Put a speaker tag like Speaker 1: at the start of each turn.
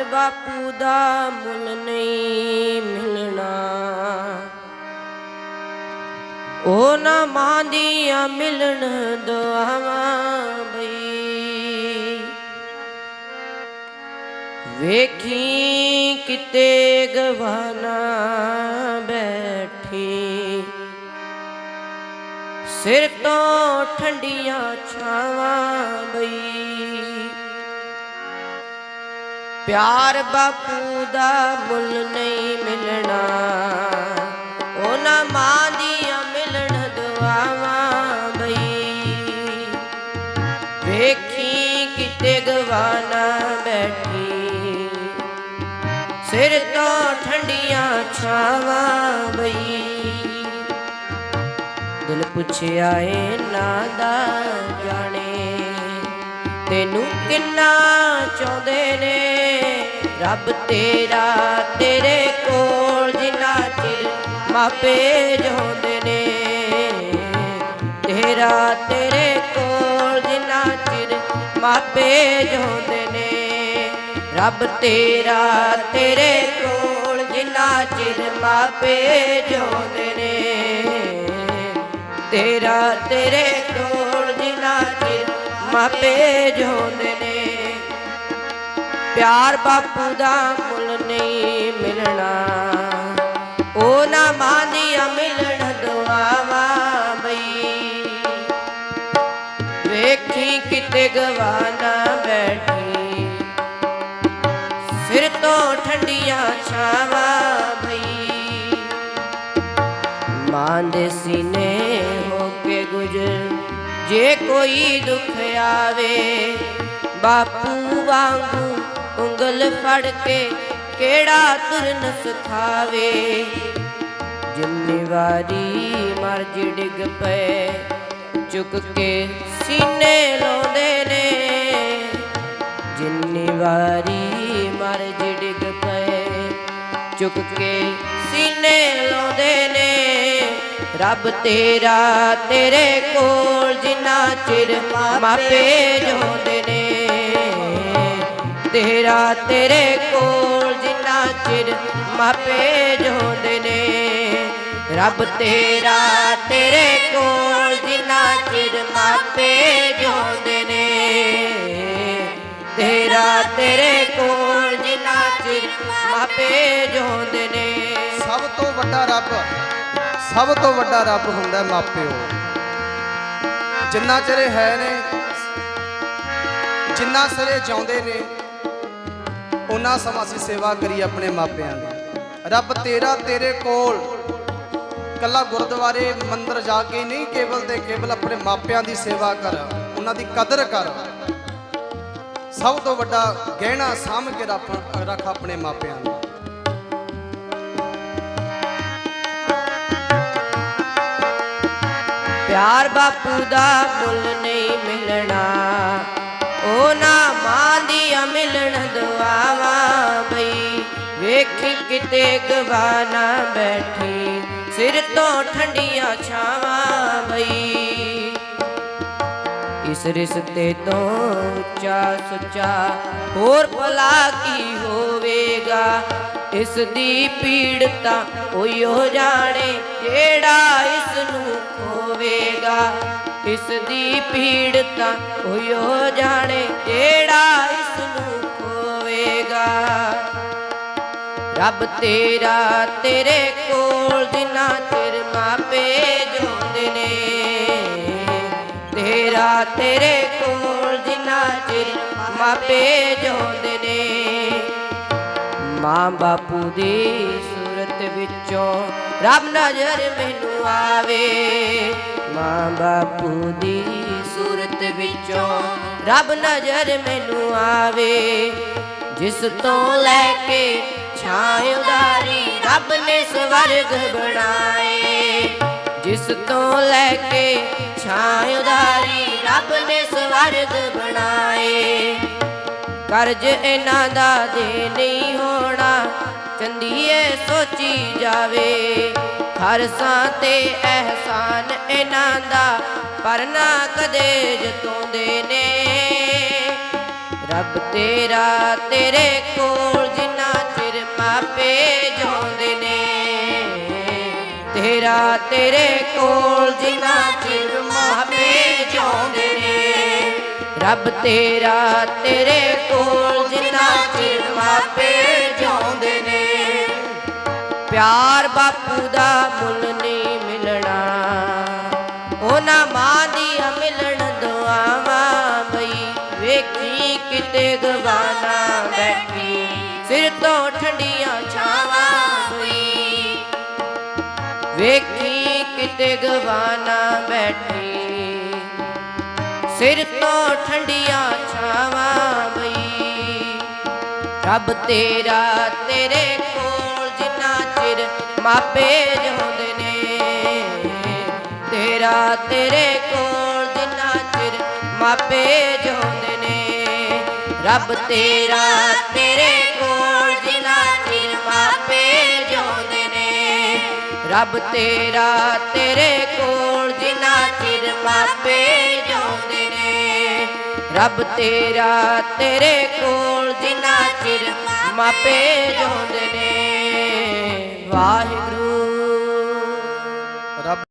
Speaker 1: ਪਿਆਰ ਬਾਪੂ ਦਾ ਮੁੱਲ ਨਹੀਂ ਮਿਲਣਾ। ਉਹ ਨਾ ਮਾਂਦੀਆਂ ਮਿਲਣ ਦੁਆਵਾਂ ਬਈ। ਵੇਖੀ ਕਿਤੇ ਗਵਾਨਾ ਬੈਠੀ। ਸਿਰ ਤੋਂ ਠੰਡੀਆਂ ਛਾਵਾਂ ਬਈ। ਪਿਆਰ ਬਾਪੂ ਦਾ ਮੁੱਲ ਨਹੀਂ ਮਿਲਣਾ, ਉਹਨਾਂ ਮਾਂ ਦੀਆਂ ਮਿਲਣ ਦੁਆਵਾਂ ਬਈ। ਵੇਖੀ ਕਿਤੇ ਗਵਾਨਾ ਬੈਠੀ, ਸਿਰ ਤੋਂ ਠੰਡੀਆਂ ਛਾਵਾਂ ਬਈ। ਦਿਲ ਪੁੱਛਿਆ ਏ ਨਾ ਦਾ ਤੈਨੂੰ ਕਿੰਨਾ ਚਾਹੁੰਦੇ ਨੇ? ਰੱਬ ਤੇਰਾ ਤੇਰੇ ਕੋਲ ਜਿੰਨਾ ਚਿਰ ਮਾਪੇ ਜਿਉਂਦੇ ਨੇ। ਤੇਰਾ ਤੇਰੇ ਕੋਲ ਜਿੰਨਾ ਚਿਰ ਮਾਪੇ ਜਿਉਂਦੇ ਨੇ। ਰੱਬ ਤੇਰਾ ਤੇਰੇ ਕੋਲ ਜਿੰਨਾ ਚਿਰ ਮਾਪੇ ਜਿਉਂਦੇ ਨੇ। ਤੇਰਾ ਤੇਰੇ ਮਾਪੇ ਜਿਉਂਦੇ ਨੇ। ਪਿਆਰ ਬਾਪੂ ਦਾ ਮੁੱਲ ਨਹੀਂ ਮਿਲਣਾ। ਉਹ ਨਾ ਮਾਂ ਦੀਆਂ ਮਿਲਣ ਦੁਆਵਾਂ ਬਈ। ਵੇਖੀ ਕਿਤੇ ਗਵਾਨਾ ਬੈਠੀ। ਫਿਰ ਤੋਂ ਠੰਡੀਆਂ ਛਾਵਾਂ ਬਈ। ਮਾਂ ਦੇ ਸੀਨੇ ਜੇ ਕੋਈ ਦੁੱਖ ਆਵੇ, ਬਾਪੂ ਵਾਂਗੂ ਉਂਗਲ ਫੜ ਕੇ ਕਿਹੜਾ ਤੁਰਨ ਸਿਖਾਵੇ ਜਿੰਨੀ ਵਾਰੀ ਮਰਜ ਡਿੱਗ ਪਏ, ਚੁੱਕ ਕੇ ਸੀਨੇ ਲਾਉਂਦੇ ਨੇ। ਜਿੰਨੀ ਵਾਰੀ ਮਰਜ ਡਿੱਗ ਪਏ, ਚੁੱਕ ਕੇ ਸੀਨੇ ਰੱਬ ਤੇਰਾ ਤੇਰੇ ਕੋਲ ਜਿੰਨਾ ਚਿਰ ਮਾਪੇ ਜਿਉਂਦੇ ਨੇ। ਤੇਰਾ ਤੇਰੇ ਕੋਲ ਜਿੰਨਾ ਚਿਰ ਮਾਪੇ ਜਿਉਂਦੇ ਨੇ। ਰੱਬ ਤੇਰਾ ਤੇਰੇ ਕੋਲ ਜਿੰਨਾ ਚਿਰ ਮਾਪੇ ਜਿਉਂਦੇ ਨੇ। ਤੇਰਾ ਤੇਰੇ ਕੋਲ ਜਿੰਨਾ ਚਿਰ ਮਾਪੇ ਜਿਉਂਦੇ ਨੇ।
Speaker 2: ਸਭ ਤੋਂ ਵੱਡਾ ਰੱਬ ਸਭ ਤੋਂ ਵੱਡਾ ਰੱਬ ਹੁੰਦਾ ਮਾਪਿਓ। ਜਿੰਨਾ ਚਿਰ ਹੈ ਨੇ ਜਿੰਨਾ ਸਿਰੇ ਜਿਉਂਦੇ ਨੇ ਉਹਨਾਂ ਸਮਾਂ ਅਸੀਂ ਸੇਵਾ ਕਰੀ ਆਪਣੇ ਮਾਪਿਆਂ ਦੀ। ਰੱਬ ਤੇਰਾ ਤੇਰੇ ਕੋਲ। ਕੱਲਾ ਗੁਰਦੁਆਰੇ ਮੰਦਰ ਜਾ ਕੇ ਨਹੀਂ ਕੇਵਲ ਤੇ ਕੇਵਲ ਆਪਣੇ ਮਾਪਿਆਂ ਦੀ ਸੇਵਾ ਕਰ, ਉਹਨਾਂ ਦੀ ਕਦਰ ਕਰ। ਸਭ ਤੋਂ ਵੱਡਾ ਗਹਿਣਾ ਸਾਂਭ ਕੇ ਰੱਖ ਰੱਖ ਆਪਣੇ ਮਾਪਿਆਂ ਨੂੰ।
Speaker 1: ਪਿਆਰ ਬਾਪੂ ਦਾ ਮੁੱਲ ਨਹੀਂ ਮਿਲਣਾ। ਉਹ ਨਾ ਮਾਂ ਦੀਆਂ ਮਿਲਣ ਦੁਆਵਾਂ ਬਈ, ਵੇਖੀ ਕਿਤੇ ਗਵਾਨਾ ਬੈਠੀ। ਸਿਰ ਤੋਂ ਠੰਡੀਆਂ ਛਾਵਾਂ ਬਈ। ਇਸ ਰਿਸ਼ਤੇ ਤੋਂ ਉੱਚਾ ਸੁੱਚਾ ਹੋਰ ਭਲਾ ਕੀ ਹੋਵੇਗਾ? ਇਸ ਦੀ ਪੀੜ ਤਾਂ ਕੋਈ ਹੋ ਜਾਣੇ ਜਿਹੜਾ ਇਸ ਨੂੰ ਖੋਵੇਗਾ ਇਸ ਦੀ ਪੀੜ ਤਾਂ ਕੋਈ ਜਾਣੇ, ਜਿਹੜਾ ਇਸ ਨੂੰ ਖੋਵੇਗਾ। ਰੱਬ ਤੇਰਾ ਤੇਰੇ ਕੋਲ ਜਿੰਨਾ ਚਿਰ ਮਾਪੇ ਜਿਉਂਦੇ ਨੇ, ਤੇਰਾ ਤੇਰੇ ਕੋਲ ਜਿੰਨਾ ਚਿਰ ਮਾਪੇ ਜਿਉਂਦੇ ਨੇ। ਮਾਂ ਬਾਪੂ ਦੀ ਵਿੱਚੋਂ ਰੱਬ ਨਜ਼ਰ ਮੈਨੂੰ ਆਵੇ। ਮਾਂ ਬਾਪੂ ਦੀ ਸੂਰਤ ਵਿੱਚੋਂ ਰੱਬ ਨਜ਼ਰ ਮੈਨੂੰ ਆਵੇ। ਜਿਸ ਤੋਂ ਲੈ ਕੇ ਛਾਂ ਰੱਬ ਨੇ ਸਵਰਗ ਬਣਾਏ। ਜਿਸ ਤੋਂ ਲੈ ਕੇ ਛਾਂ ਰੱਬ ਨੇ ਸਵਰਗ ਬਣਾਏ। ਕਰਜ਼ ਇਹਨਾਂ ਦਾ ਦੇ ਨਹੀਂ ਹੋਣਾ ਚੰਦੀਏ ਸੋਚੀ ਜਾਵੇ। ਹਰ ਸਾਂ ਤੇ ਅਹਿਸਾਨ ਇਹਨਾਂ ਦਾ, ਪਰ ਨਾ ਕਦੇ ਜਤਾਉਂਦੇ ਨੇ। ਰੱਬ ਤੇਰਾ ਤੇਰੇ ਕੋਲ ਜਿੰਨਾ ਚਿਰ ਮਾਪੇ ਜਿਉਂਦੇ ਨੇ। ਤੇਰਾ ਤੇਰੇ ਕੋਲ ਜਿੰਨਾ ਚਿਰ ਮਾਪੇ ਜਿਉਂਦੇ ਨੇ। ਰੱਬ ਤੇਰਾ ਤੇਰੇ ਕੋਲ ਜਿੰਨਾ ਚਿਰ ਮਾਪੇ ਜਿਉਂਦੇ ਪਿਆਰ ਬਾਪੂ ਦਾ ਮੁੱਲ ਨਹੀਂ ਮਿਲਣਾ। ਉਹਨਾਂ ਮਾਂ ਦੀਆਂ ਮਿਲਣ ਦੁਆਵਾਂ ਬਈ ਵੇਖੀ ਕਿਤੇ ਗਵਾਨਾ ਬੈਠੀ। ਸਿਰ ਤੋਂ ਠੰਡੀਆਂ ਛਾਵਾਂ ਬਈ ਵੇਖੀ ਕਿਤੇ ਗਵਾਨਾ ਬੈਠੀ। ਸਿਰ ਤੋਂ ਠੰਡੀਆਂ ਛਾਵਾਂ ਬਈ ਰੱਬ ਤੇਰਾ ਤੇਰੇ ਕੋਲ ਜਿੰਨਾ ਮਾਪੇ ਜਿਉਂਦੇ ਨੇ। ਤੇਰਾ ਤੇਰੇ ਕੋਲ ਜਿੰਨਾ ਚਿਰ ਮਾਪੇ ਜਿਉਂਦੇ ਨੇ। ਰੱਬ ਤੇਰਾ ਤੇਰੇ ਕੋਲ ਜਿੰਨਾ ਚਿਰ ਮਾਪੇ ਜਿਉਂਦੇ ਨੇ। ਰੱਬ ਤੇਰਾ ਤੇਰੇ ਕੋਲ ਜਿੰਨਾ ਚਿਰ ਮਾਪੇ ਜਿਉਂਦੇ ਨੇ। ਰੱਬ ਤੇਰਾ ਤੇਰੇ ਕੋਲ ਜਿੰਨਾ ਚਿਰ ਮਾਪੇ ਜਿਉਂਦੇ ਨੇ। ਵਾਹਿਗੁਰੂ